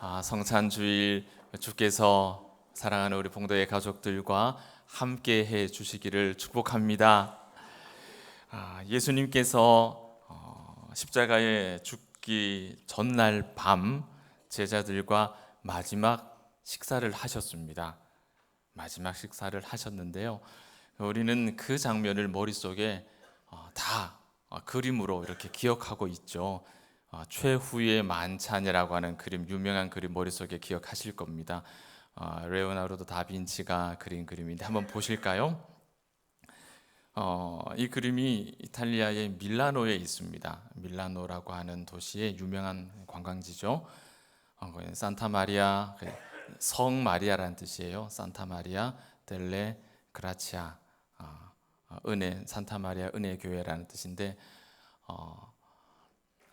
아, 성찬주일 주께서 사랑하는 우리 봉도의 가족들과 함께 해 주시기를 축복합니다. 아, 예수님께서 어, 십자가에 죽기 전날 밤 제자들과 마지막 식사를 하셨습니다. 마지막 식사를 하셨는데요. 우리는 그 장면을 머릿속에 어, 다 어, 그림으로 이렇게 기억하고 있죠. 어, 최후의 만찬이라고 하는 그림 유명한 그림 머릿속에 기억하실 겁니다. 어, 레오나르도 다빈치가 그린 그림인데 한번 보실까요? 어, 이 그림이 이탈리아의 밀라노에 있습니다. 밀라노라고 하는 도시의 유명한 관광지죠. 어, 산타 마리아 그성 마리아라는 뜻이에요. 산타 마리아 델레 그라치아 어, 어, 은혜 산타 마리아 은혜 교회라는 뜻인데 어,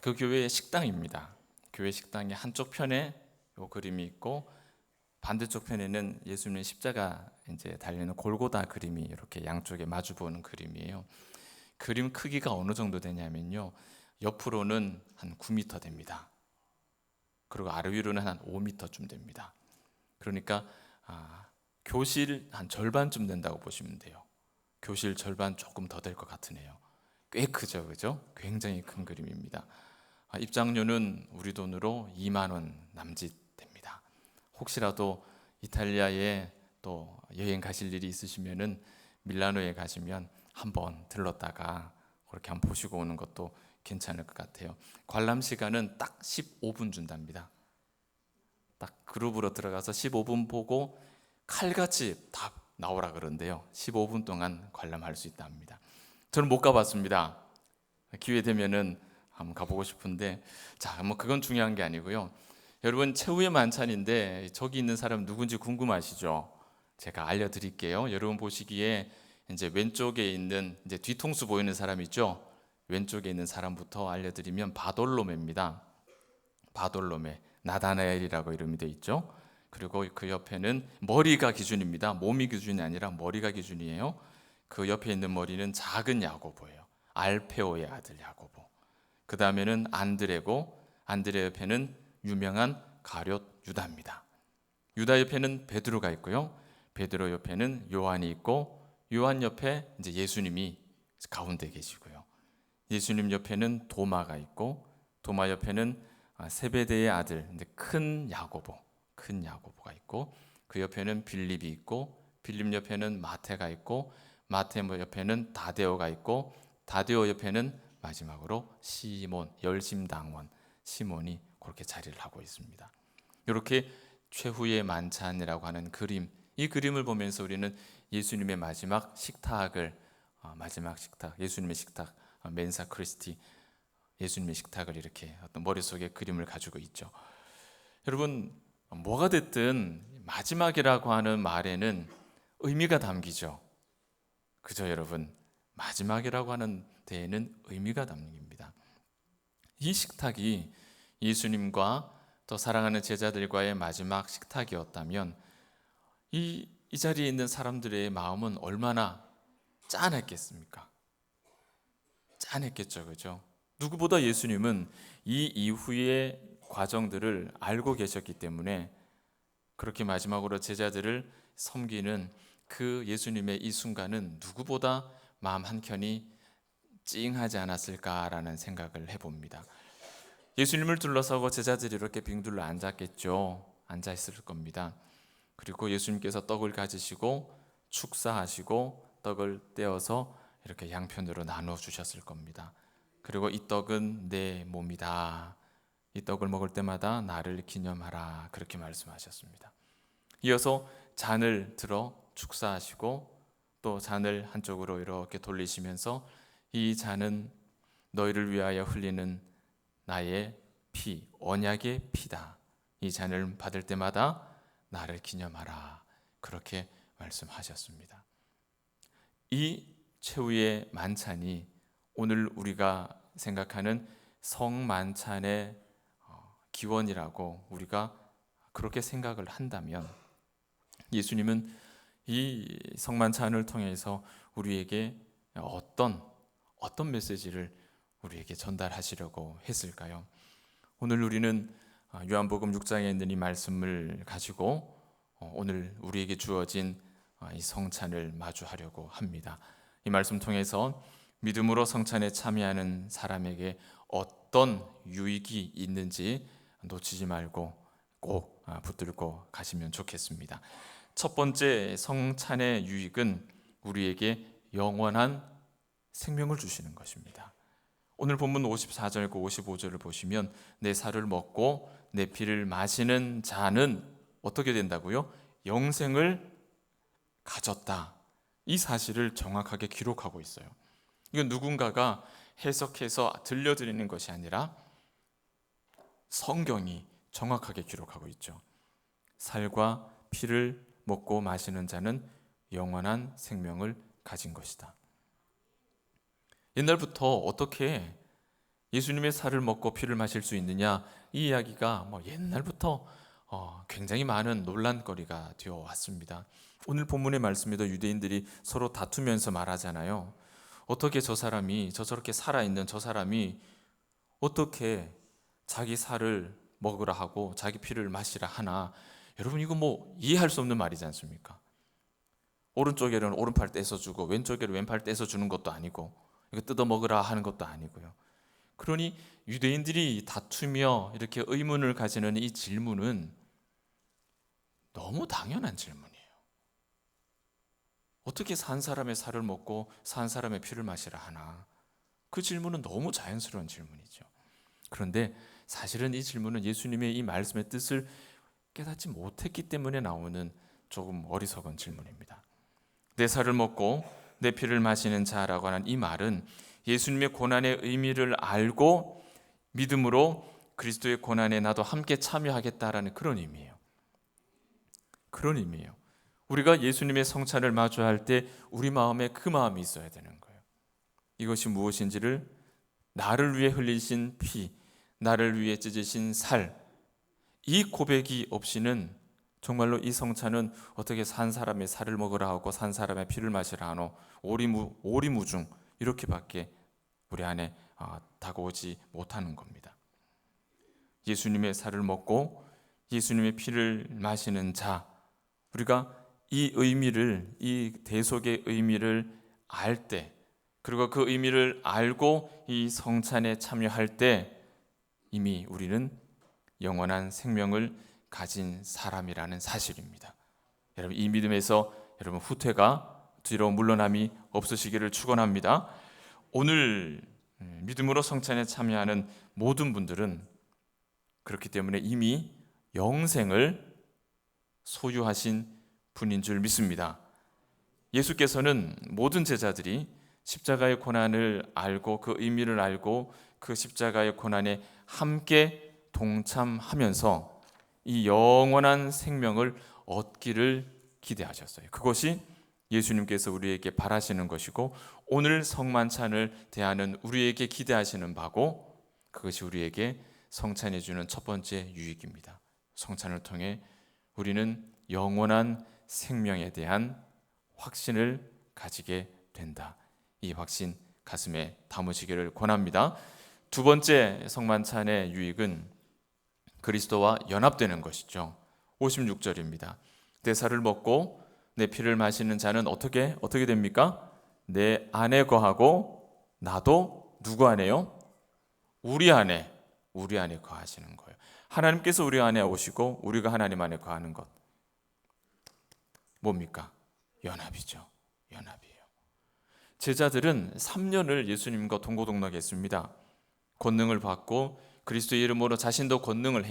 그 교회의 식당입니다. 교회 식당의 한쪽 편에 요 그림이 있고 반대쪽 편에는 예수님의 십자가 이제 달리는 골고다 그림이 이렇게 양쪽에 마주 보는 그림이에요. 그림 크기가 어느 정도 되냐면요. 옆으로는 한 9m 됩니다. 그리고 아래 위로는 한 5m쯤 됩니다. 그러니까 아, 교실 한 절반쯤 된다고 보시면 돼요. 교실 절반 조금 더 될 것 같으네요. 꽤 크죠, 그죠? 굉장히 큰 그림입니다. 아, 입장료는 우리 돈으로 2만 원 남짓 됩니다. 혹시라도 이탈리아에 또 여행 가실 일이 있으시면은 밀라노에 가시면 한번 들렀다가 그렇게 한번 보시고 오는 것도 괜찮을 것 같아요. 관람 시간은 딱 15분 준답니다. 딱 그룹으로 들어가서 15분 보고 칼같이 다 나오라 그런데요. 15분 동안 관람할 수 있답니다. 저는 못 가봤습니다. 기회 되면은 한번 가보고 싶은데 자, 뭐 그건 중요한 게 아니고요. 여러분 최후의 만찬인데 저기 있는 사람 누군지 궁금하시죠? 제가 알려드릴게요. 여러분 보시기에 이제 왼쪽에 있는 이제 뒤통수 보이는 사람 있죠? 왼쪽에 있는 사람부터 알려드리면 바돌로메입니다. 바돌로메 나다나엘이라고 이름이 돼 있죠. 그리고 그 옆에는 머리가 기준입니다. 몸이 기준이 아니라 머리가 기준이에요. 그 옆에 있는 머리는 작은 야고보예요. 알페오의 아들 야고보. 그 다음에는 안드레고 안드레 옆에는 유명한 가룟 유다입니다. 유다 옆에는 베드로가 있고요. 베드로 옆에는 요한이 있고 요한 옆에 이제 예수님이 가운데 계시고요. 예수님 옆에는 도마가 있고 도마 옆에는 세베대의 아들 큰 야고보 큰 야고보가 있고 그 옆에는 빌립이 있고 빌립 옆에는 마태가 있고 마태 옆에는 다데오가 있고 다데오 옆에는 마지막으로 시몬 열심당원 시몬이 그렇게 자리를 하고 있습니다. 이렇게 최후의 만찬이라고 하는 그림 이 그림을 보면서 우리는 예수님의 마지막 식탁을 어, 마지막 식탁 예수님의 식탁 어, 멘사 크리스티 예수님의 식탁을 이렇게 어떤 머릿속에 그림을 가지고 있죠. 여러분 뭐가 됐든 마지막이라고 하는 말에는 의미가 담기죠. 그죠 여러분 마지막이라고 하는 데에는 의미가 담깁니다. 이 식탁이 예수님과 또 사랑하는 제자들과의 마지막 식탁이었다면 이, 이 자리에 있는 사람들의 마음은 얼마나 짠했겠습니까? 짠했겠죠, 그죠? 누구보다 예수님은 이 이후의 과정들을 알고 계셨기 때문에 그렇게 마지막으로 제자들을 섬기는 그 예수님의 이 순간은 누구보다 마음 한켠이 찡하지 않았을까라는 생각을 해봅니다. 예수님을 둘러싸고 제자들이 이렇게 빙둘러 앉았겠죠. 앉아 있을 겁니다. 그리고 예수님께서 떡을 가지시고 축사하시고 떡을 떼어서 이렇게 양편으로 나누어 주셨을 겁니다. 그리고 이 떡은 내 몸이다. 이 떡을 먹을 때마다 나를 기념하라. 그렇게 말씀하셨습니다. 이어서 잔을 들어 축사하시고 또 잔을 한쪽으로 이렇게 돌리시면서 이 잔은 너희를 위하여 흘리는 나의 피, 언약의 피다. 이 잔을 받을 때마다 나를 기념하라. 그렇게 말씀하셨습니다. 이 최후의 만찬이 오늘 우리가 생각하는 성만찬의 어, 기원이라고 우리가 그렇게 생각을 한다면 예수님은 이 성만찬을 통해서 우리에게 어떤 어떤 메시지를 우리에게 전달하시려고 했을까요? 오늘 우리는 아, 요한복음 6장에 있는 이 말씀을 가지고 어, 오늘 우리에게 주어진 아, 이 성찬을 마주하려고 합니다. 이 말씀 통해서 믿음으로 성찬에 참여하는 사람에게 어떤 유익이 있는지 놓치지 말고 꼭 아, 붙들고 가시면 좋겠습니다. 첫 번째 성찬의 유익은 우리에게 영원한 생명을 주시는 것입니다. 오늘 본문 54절과 55절을 보시면 내 살을 먹고 내 피를 마시는 자는 어떻게 된다고요? 영생을 가졌다. 이 사실을 정확하게 기록하고 있어요. 이건 누군가가 해석해서 들려드리는 것이 아니라 성경이 정확하게 기록하고 있죠. 살과 피를 먹고 마시는 자는 영원한 생명을 가진 것이다. 옛날부터 어떻게 예수님의 살을 먹고 피를 마실 수 있느냐 이 이야기가 뭐 옛날부터 어, 굉장히 많은 논란거리가 되어 왔습니다. 오늘 본문의 말씀에도 유대인들이 서로 다투면서 말하잖아요. 어떻게 저 사람이 저 저렇게 살아 있는 저 사람이 어떻게 자기 살을 먹으라 하고 자기 피를 마시라 하나? 여러분 이거 뭐 이해할 수 없는 말이지 않습니까? 오른쪽에는 오른팔 떼서 주고 왼쪽에는 왼팔 떼서 주는 것도 아니고 이거 뜯어 먹으라 하는 것도 아니고요. 그러니 유대인들이 다투며 이렇게 의문을 가지는 이 질문은 너무 당연한 질문이에요. 어떻게 산 사람의 살을 먹고 산 사람의 피를 마시라 하나? 그 질문은 너무 자연스러운 질문이죠. 그런데 사실은 이 질문은 예수님의 이 말씀의 뜻을 깨닫지 못했기 때문에 나오는 조금 어리석은 질문입니다. 내 살을 먹고 내 피를 마시는 자라고 하는 이 말은 예수님의 고난의 의미를 알고 믿음으로 그리스도의 고난에 나도 함께 참여하겠다라는 그런 의미예요. 그런 의미예요. 우리가 예수님의 성찬을 마주할 때 우리 마음에 그 마음이 있어야 되는 거예요. 이것이 무엇인지를 나를 위해 흘리신 피, 나를 위해 찢으신 살, 이 고백이 없이는 정말로 이 성찬은 어떻게 산 사람의 살을 먹으라 하고 산 사람의 피를 마시라 하노 오리무 오리무중 이렇게밖에 우리 안에 어, 다가오지 못하는 겁니다. 예수님의 살을 먹고 예수님의 피를 마시는 자 우리가 이 의미를 이 대속의 의미를 알 때 그리고 그 의미를 알고 이 성찬에 참여할 때 이미 우리는 영원한 생명을 가진 사람이라는 사실입니다. 여러분 이 믿음에서 여러분 후퇴가 뒤로 물러남이 없으시기를 축원합니다. 오늘 음, 믿음으로 성찬에 참여하는 모든 분들은 그렇기 때문에 이미 영생을 소유하신 분인 줄 믿습니다. 예수께서는 모든 제자들이 십자가의 고난을 알고 그 의미를 알고 그 십자가의 고난에 함께 동참하면서 이 영원한 생명을 얻기를 기대하셨어요. 그것이 예수님께서 우리에게 바라시는 것이고 오늘 성만찬을 대하는 우리에게 기대하시는 바고 그것이 우리에게 성찬해 주는 첫 번째 유익입니다. 성찬을 통해 우리는 영원한 생명에 대한 확신을 가지게 된다. 이 확신 가슴에 담으시기를 권합니다. 두 번째 성만찬의 유익은 그리스도와 연합되는 것이죠. 56절입니다. 내 살을 먹고 내 피를 마시는 자는 어떻게 어떻게 됩니까? 내 안에 거하고 나도 누구 안에요? 우리 안에 우리 안에 거하시는 거예요. 하나님께서 우리 안에 오시고 우리가 하나님 안에 거하는 것 뭡니까? 연합이죠. 연합이에요. 제자들은 3년을 예수님과 동고동락했습니다. 권능을 받고 그리스도의 이름으로 자신도 권능을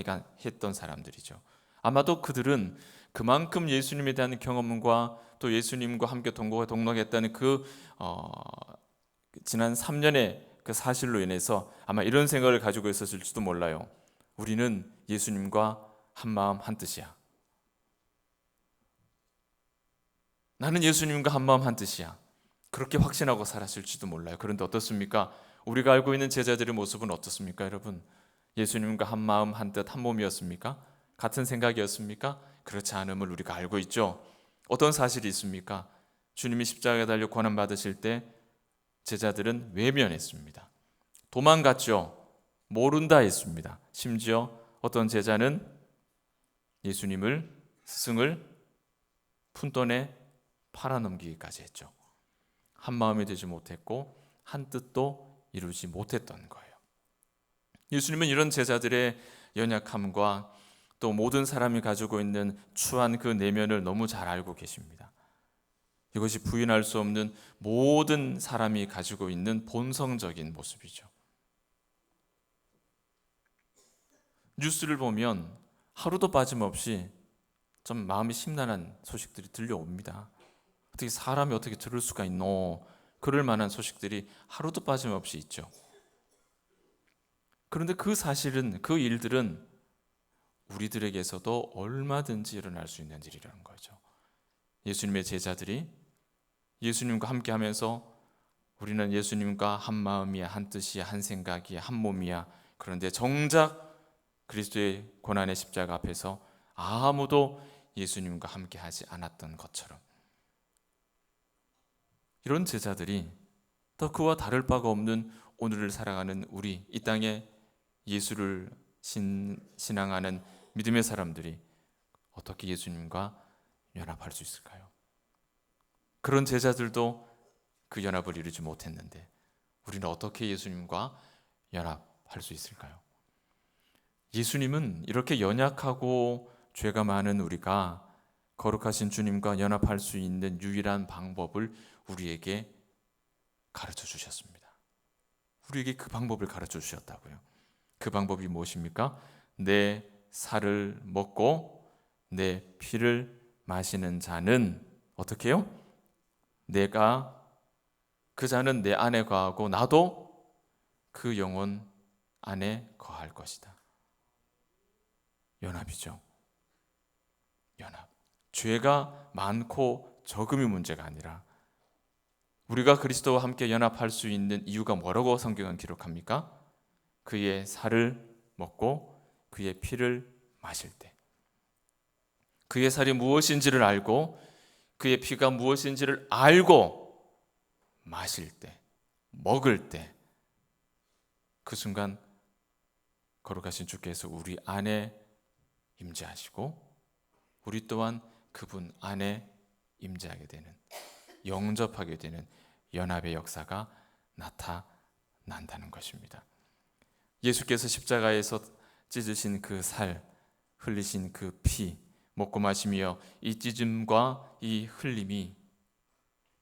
했던 사람들이죠. 아마도 그들은 그만큼 예수님에 대한 경험과 또 예수님과 함께 동거가 동락했다는 그 어, 지난 3년의 그 사실로 인해서 아마 이런 생각을 가지고 있었을지도 몰라요. 우리는 예수님과 한 마음 한 뜻이야. 나는 예수님과 한 마음 한 뜻이야. 그렇게 확신하고 살았을지도 몰라요. 그런데 어떻습니까? 우리가 알고 있는 제자들의 모습은 어떻습니까, 여러분? 예수님과 한 마음 한 뜻 한 몸이었습니까? 같은 생각이었습니까? 그렇지 않음을 우리가 알고 있죠. 어떤 사실이 있습니까? 주님이 십자가에 달려 고난 받으실 때 제자들은 외면했습니다. 도망갔죠. 모른다 했습니다. 심지어 어떤 제자는 예수님을 스승을 푼돈에 팔아넘기기까지 했죠. 한 마음이 되지 못했고 한 뜻도 이루지 못했던 거예요. 예수님은 이런 제자들의 연약함과 또 모든 사람이 가지고 있는 추한 그 내면을 너무 잘 알고 계십니다. 이것이 부인할 수 없는 모든 사람이 가지고 있는 본성적인 모습이죠. 뉴스를 보면 하루도 빠짐없이 좀 마음이 심란한 소식들이 들려옵니다. 어떻게 사람이 어떻게 들을 수가 있노? 그럴 만한 소식들이 하루도 빠짐없이 있죠. 그런데 그 사실은 그 일들은 우리들에게서도 얼마든지 일어날 수 있는 일이라는 거죠. 예수님의 제자들이 예수님과 함께 하면서 우리는 예수님과 한 마음이야, 한 뜻이야, 한 생각이야, 한 몸이야. 그런데 정작 그리스도의 고난의 십자가 앞에서 아무도 예수님과 함께 하지 않았던 것처럼 이런 제자들이 더 그와 다를 바가 없는 오늘을 살아가는 우리 이 땅에 예수를 신, 신앙하는 믿음의 사람들이 어떻게 예수님과 연합할 수 있을까요? 그런 제자들도 그 연합을 이루지 못했는데 우리는 어떻게 예수님과 연합할 수 있을까요? 예수님은 이렇게 연약하고 죄가 많은 우리가 거룩하신 주님과 연합할 수 있는 유일한 방법을 우리에게 가르쳐 주셨습니다. 우리에게 그 방법을 가르쳐 주셨다고요. 그 방법이 무엇입니까? 내 살을 먹고 내 피를 마시는 자는 어떻게 해요? 내가 그 자는 내 안에 거하고 나도 그 영혼 안에 거할 것이다. 연합이죠. 연합. 죄가 많고 적음이 문제가 아니라 우리가 그리스도와 함께 연합할 수 있는 이유가 뭐라고 성경은 기록합니까? 그의 살을 먹고 그의 피를 마실 때. 그의 살이 무엇인지를 알고 그의 피가 무엇인지를 알고 마실 때, 먹을 때, 그 순간 거룩하신 주께서 우리 안에 임재하시고 우리 또한 그분 안에 임재하게 되는 영접하게 되는 연합의 역사가 나타난다는 것입니다. 예수께서 십자가에서 찢으신 그 살, 흘리신 그 피, 먹고 마시며 이 찢음과 이 흘림이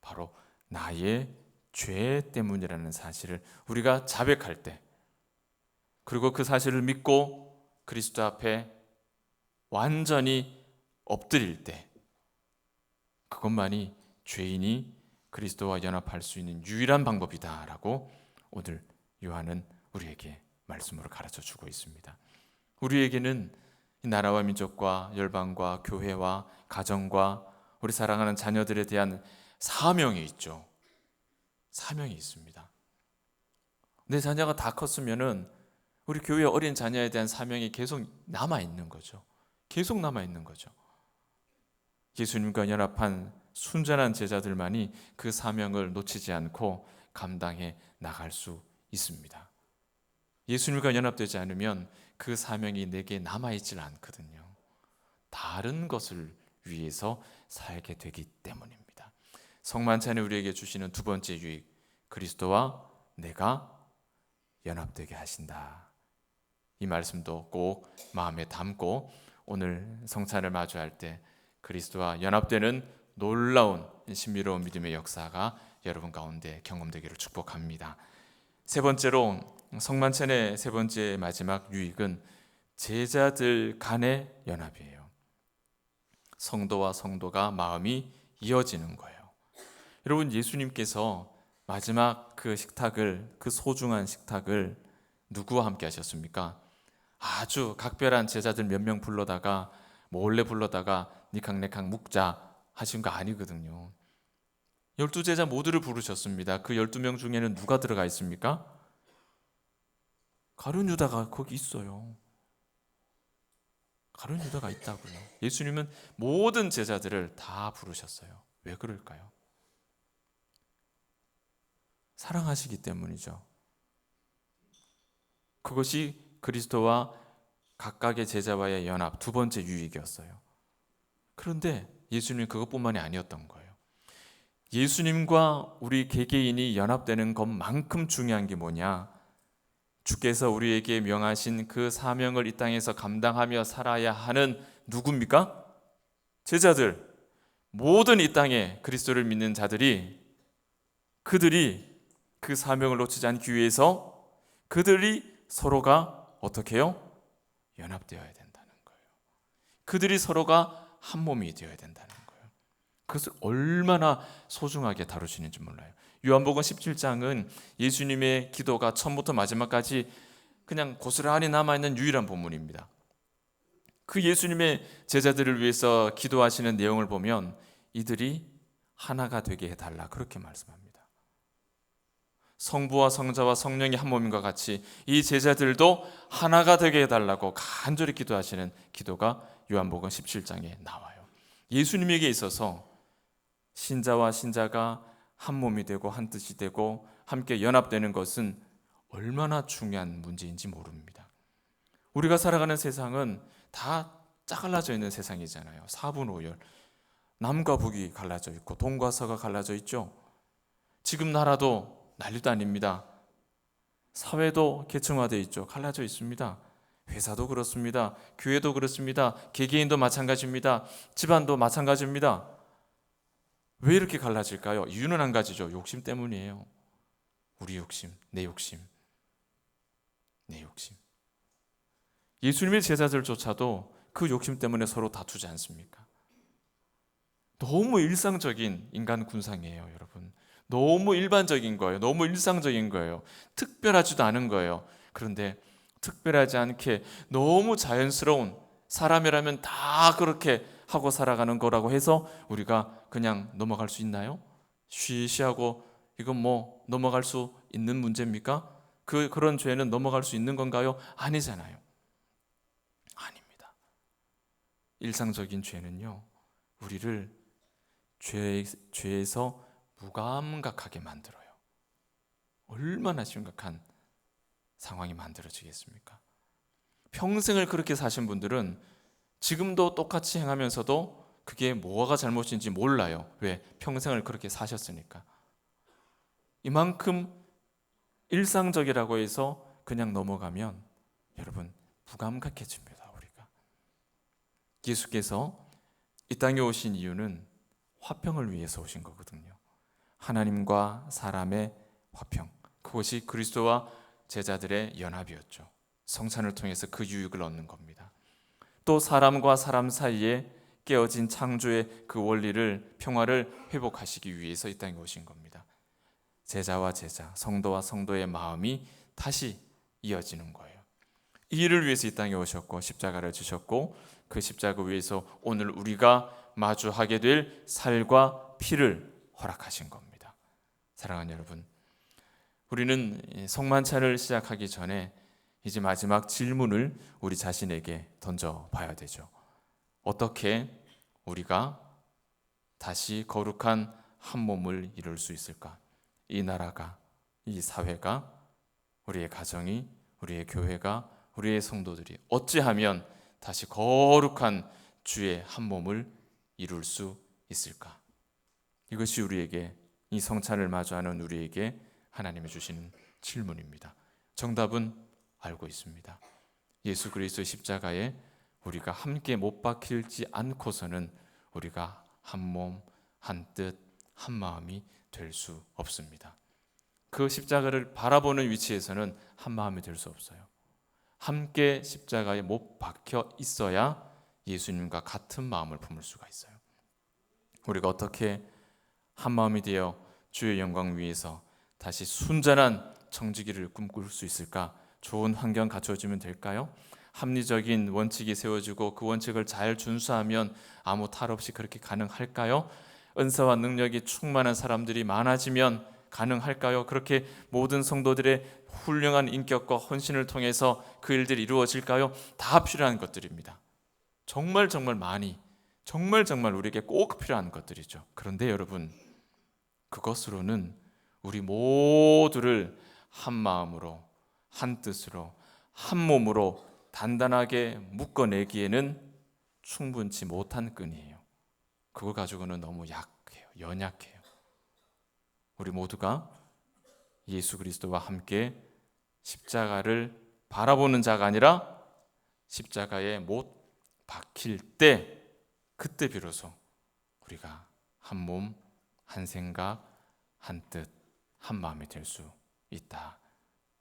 바로 나의 죄 때문이라는 사실을 우리가 자백할 때, 그리고 그 사실을 믿고 그리스도 앞에 완전히 엎드릴 때, 그것만이 죄인이 그리스도와 연합할 수 있는 유일한 방법이다라고 오늘 요한은 우리에게 말씀으로 가르쳐 주고 있습니다. 우리에게는 나라와 민족과 열방과 교회와 가정과 우리 사랑하는 자녀들에 대한 사명이 있죠. 사명이 있습니다. 내 자녀가 다 컸으면은 우리 교회 어린 자녀에 대한 사명이 계속 남아 있는 거죠. 계속 남아 있는 거죠. 예수님과 연합한 순전한 제자들만이 그 사명을 놓치지 않고 감당해 나갈 수 있습니다. 예수님과 연합되지 않으면 그 사명이 내게 남아있질 않거든요. 다른 것을 위해서 살게 되기 때문입니다. 성만찬이 우리에게 주시는 두 번째 유익, 그리스도와 내가 연합되게 하신다. 이 말씀도 꼭 마음에 담고 오늘 성찬을 마주할 때 그리스도와 연합되는 놀라운 신비로운 믿음의 역사가 여러분 가운데 경험되기를 축복합니다. 세 번째로 성만찬의 세 번째 마지막 유익은 제자들 간의 연합이에요. 성도와 성도가 마음이 이어지는 거예요. 여러분 예수님께서 마지막 그 식탁을 그 소중한 식탁을 누구와 함께 하셨습니까? 아주 각별한 제자들 몇 명 불러다가 몰래 불러다가 니캉네캉 묵자 하신 거 아니거든요. 열두 제자 모두를 부르셨습니다. 그 열두 명 중에는 누가 들어가 있습니까? 가룟 유다가 거기 있어요. 가룟 유다가 있다고요. 예수님은 모든 제자들을 다 부르셨어요. 왜 그럴까요? 사랑하시기 때문이죠. 그것이 그리스도와 각각의 제자와의 연합 두 번째 유익이었어요. 그런데 예수님 그것뿐만이 아니었던 거예요. 예수님과 우리 개개인이 연합되는 것만큼 중요한 게 뭐냐? 주께서 우리에게 명하신 그 사명을 이 땅에서 감당하며 살아야 하는 누굽니까? 제자들. 모든 이 땅에 그리스도를 믿는 자들이 그들이 그 사명을 놓치지 않기 위해서 그들이 서로가 어떻게 해요? 연합되어야 된다는 거예요. 그들이 서로가 한 몸이 되어야 된다는 거예요. 그것을 얼마나 소중하게 다루시는지 몰라요. 요한복음 17장은 예수님의 기도가 처음부터 마지막까지 그냥 고스란히 남아 있는 유일한 본문입니다. 그 예수님의 제자들을 위해서 기도하시는 내용을 보면 이들이 하나가 되게 해 달라 그렇게 말씀합니다. 성부와 성자와 성령이 한 몸인과 같이 이 제자들도 하나가 되게 해 달라고 간절히 기도하시는 기도가 요한복음 17장에 나와요. 예수님에게 있어서 신자와 신자가 한 몸이 되고 한 뜻이 되고 함께 연합되는 것은 얼마나 중요한 문제인지 모릅니다. 우리가 살아가는 세상은 다 짜갈라져 있는 세상이잖아요. 사분오열. 남과 북이 갈라져 있고 동과 서가 갈라져 있죠. 지금 나라도 난리도 아닙니다. 사회도 계층화되어 있죠. 갈라져 있습니다. 회사도 그렇습니다. 교회도 그렇습니다. 개개인도 마찬가지입니다. 집안도 마찬가지입니다. 왜 이렇게 갈라질까요? 이유는 한 가지죠. 욕심 때문이에요. 우리 욕심, 내 욕심, 내 욕심. 예수님의 제자들조차도 그 욕심 때문에 서로 다투지 않습니까? 너무 일상적인 인간 군상이에요, 여러분. 너무 일반적인 거예요. 너무 일상적인 거예요. 특별하지도 않은 거예요. 그런데 특별하지 않게 너무 자연스러운 사람이라면 다 그렇게 하고 살아가는 거라고 해서 우리가 그냥 넘어갈 수 있나요? 쉬쉬하고 이건 뭐 넘어갈 수 있는 문제입니까? 그 그런 죄는 넘어갈 수 있는 건가요? 아니잖아요. 아닙니다. 일상적인 죄는요. 우리를 죄 죄에서 무감각하게 만들어요. 얼마나 심각한 상황이 만들어지겠습니까? 평생을 그렇게 사신 분들은 지금도 똑같이 행하면서도 그게 뭐가 잘못인지 몰라요. 왜? 평생을 그렇게 사셨으니까. 이만큼 일상적이라고 해서 그냥 넘어가면 여러분 무감각해집니다. 우리가 예수께서 이 땅에 오신 이유는 화평을 위해서 오신 거거든요. 하나님과 사람의 화평. 그것이 그리스도와 제자들의 연합이었죠. 성찬을 통해서 그 유익을 얻는 겁니다. 또 사람과 사람 사이에 깨어진 창조의 그 원리를 평화를 회복하시기 위해서 이 땅에 오신 겁니다. 제자와 제자, 성도와 성도의 마음이 다시 이어지는 거예요. 이 일을 위해서 이 땅에 오셨고 십자가를 주셨고 그 십자가 위에서 오늘 우리가 마주하게 될 살과 피를 허락하신 겁니다. 사랑하는 여러분, 우리는 성만찬을 시작하기 전에 이제 마지막 질문을 우리 자신에게 던져 봐야 되죠. 어떻게 우리가 다시 거룩한 한 몸을 이룰 수 있을까? 이 나라가, 이 사회가, 우리의 가정이, 우리의 교회가, 우리의 성도들이 어찌하면 다시 거룩한 주의 한 몸을 이룰 수 있을까? 이것이 우리에게 이 성찬을 마주하는 우리에게 하나님이 주시는 질문입니다. 정답은 알고 있습니다. 예수 그리스도의 십자가에 우리가 함께 못 박힐지 않고서는 우리가 한 몸, 한 뜻, 한 마음이 될 수 없습니다. 그 십자가를 바라보는 위치에서는 한 마음이 될 수 없어요. 함께 십자가에 못 박혀 있어야 예수님과 같은 마음을 품을 수가 있어요. 우리가 어떻게 한 마음이 되어 주의 영광 위에서 다시 순전한 청지기를 꿈꿀 수 있을까? 좋은 환경 갖춰지면 될까요? 합리적인 원칙이 세워지고 그 원칙을 잘 준수하면 아무 탈 없이 그렇게 가능할까요? 은사와 능력이 충만한 사람들이 많아지면 가능할까요? 그렇게 모든 성도들의 훌륭한 인격과 헌신을 통해서 그 일들이 이루어질까요? 다 필요한 것들입니다. 정말 정말 많이 정말 정말 우리에게 꼭 필요한 것들이죠. 그런데 여러분 그것으로는 우리 모두를 한 마음으로 한 뜻으로 한 몸으로 단단하게 묶어내기에는 충분치 못한 끈이에요. 그거 가지고는 너무 약해요. 연약해요. 우리 모두가 예수 그리스도와 함께 십자가를 바라보는 자가 아니라 십자가에 못 박힐 때 그때 비로소 우리가 한 몸, 한 생각, 한 뜻, 한 마음이 될 수 있다.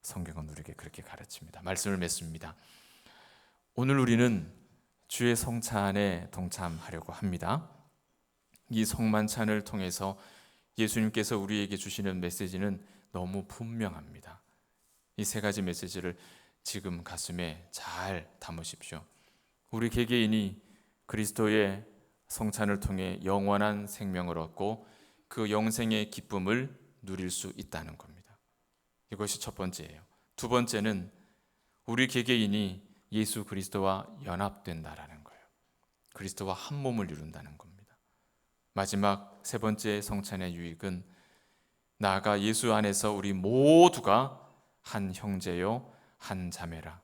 성경은 우리에게 그렇게 가르칩니다. 말씀을 맺습니다. 오늘 우리는 주의 성찬에 동참하려고 합니다. 이 성만찬을 통해서 예수님께서 우리에게 주시는 메시지는 너무 분명합니다. 이 세 가지 메시지를 지금 가슴에 잘 담으십시오. 우리 개개인이 그리스도의 성찬을 통해 영원한 생명을 얻고 그 영생의 기쁨을 누릴 수 있다는 겁니다. 이것이 첫 번째예요. 두 번째는 우리 개개인이 예수 그리스도와 연합된다라는 거예요. 그리스도와 한 몸을 이룬다는 겁니다. 마지막 세 번째 성찬의 유익은 나아가 예수 안에서 우리 모두가 한 형제요, 한 자매라,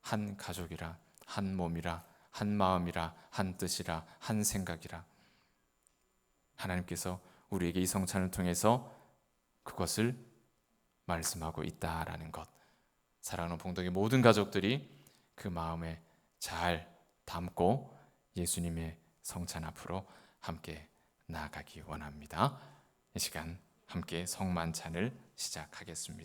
한 가족이라, 한 몸이라, 한 마음이라, 한 뜻이라, 한 생각이라. 하나님께서 우리에게 이 성찬을 통해서 그것을 말씀하고 있다라는 것. 사랑하는 봉동의 모든 가족들이 그 마음에 잘 담고 예수님의 성찬 앞으로 함께 나아가기 원합니다. 이 시간 함께 성만찬을 시작하겠습니다.